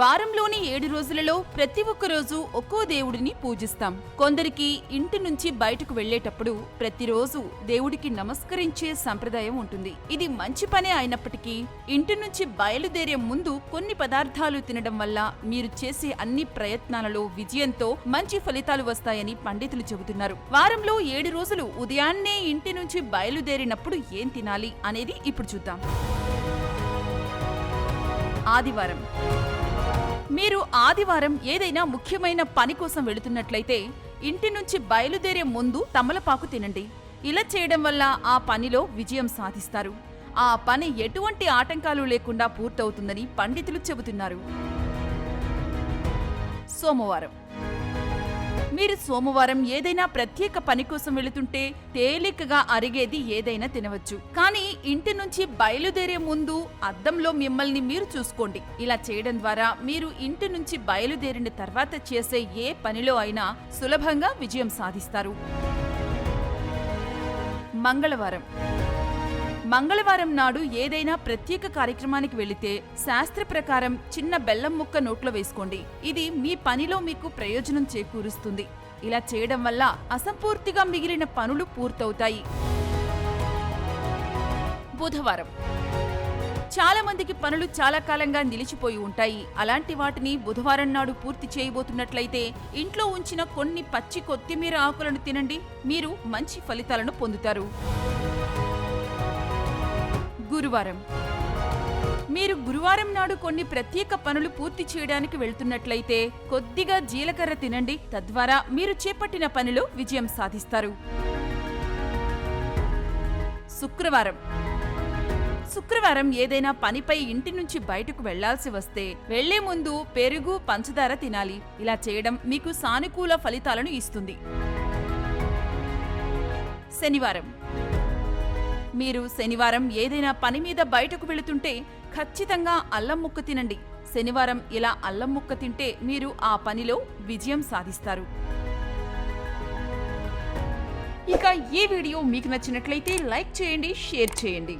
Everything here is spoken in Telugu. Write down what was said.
వారంలోని ఏడు రోజులలో ప్రతి ఒక్క రోజు ఒక్కో దేవుడిని పూజిస్తాం. కొందరికి ఇంటి నుంచి బయటకు వెళ్ళేటప్పుడు ప్రతిరోజు దేవుడికి నమస్కరించే సంప్రదాయం ఉంటుంది. ఇది మంచి పనే అయినప్పటికీ ఇంటి నుంచి బయలుదేరే ముందు కొన్ని పదార్థాలు తినడం వల్ల మీరు చేసే అన్ని ప్రయత్నాలలో విజయంతో మంచి ఫలితాలు వస్తాయని పండితులు చెబుతున్నారు. వారంలో ఏడు రోజులు ఉదయాన్నే ఇంటి నుంచి బయలుదేరినప్పుడు ఏం తినాలి అనేది ఇప్పుడు చూద్దాం. ఆదివారం. మీరు ఆదివారం ఏదైనా ముఖ్యమైన పని కోసం వెళుతున్నట్లయితే ఇంటి నుంచి బయలుదేరే ముందు తమలపాకు తినండి. ఇలా చేయడం వల్ల ఆ పనిలో విజయం సాధిస్తారు. ఆ పని ఎటువంటి ఆటంకాలు లేకుండా పూర్తవుతుందని పండితులు చెబుతున్నారు. సోమవారం మీరు సోమవారం ఏదైనా ప్రత్యేక పని కోసం వెళుతుంటే తేలికగా అరిగేది ఏదైనా తినవచ్చు. కానీ ఇంటి నుంచి బయలుదేరే ముందు అద్దంలో మిమ్మల్ని మీరు చూసుకోండి. ఇలా చేయడం ద్వారా మీరు ఇంటి నుంచి బయలుదేరిన తర్వాత చేసే ఏ పనిలో అయినా సులభంగా విజయం సాధిస్తారు. మంగళవారం. మంగళవారం నాడు ఏదైనా ప్రత్యేక కార్యక్రమానికి వెళితే శాస్త్ర ప్రకారం చిన్న బెల్లం ముక్క నోట్లో వేసుకోండి. ఇది మీ పనిలో మీకు ప్రయోజనం చేకూరుస్తుంది. ఇలా చేయడం వల్ల అసంపూర్తిగా మిగిలిన పనులు పూర్తవుతాయి. బుధవారం. చాలా మందికి పనులు చాలా కాలంగా నిలిచిపోయి ఉంటాయి. అలాంటి వాటిని బుధవారం నాడు పూర్తి చేయబోతున్నట్లయితే ఇంట్లో ఉంచిన కొన్ని పచ్చి కొత్తిమీర ఆకులను తినండి. మీరు మంచి ఫలితాలను పొందుతారు. గురువారం. మీరు గురువారం నాడు కొన్ని ప్రత్యేక పనులు పూర్తి చేయడానికి వెళ్తున్నట్లయితే కొద్దిగా జీలకర్ర తినండి. తద్వారా మీరు చేపట్టిన పనిలో విజయం సాధిస్తారు. శుక్రవారం. శుక్రవారం ఏదైనా పనిపై ఇంటి నుంచి బయటకు వెళ్ళాల్సి వస్తే వెళ్ళే ముందు పెరుగు పంచదార తినాలి. ఇలా చేయడం మీకు సానుకూల ఫలితాలను ఇస్తుంది. శనివారం. మీరు శనివారం ఏదైనా పని మీద బయటకు వెళుతుంటే ఖచ్చితంగా అల్లం ముక్క తినండి. శనివారం ఇలా అల్లం ముక్క తింటే మీరు ఆ పనిలో విజయం సాధిస్తారు. ఇక ఈ వీడియో మీకు నచ్చినట్లయితే లైక్ చేయండి షేర్ చేయండి.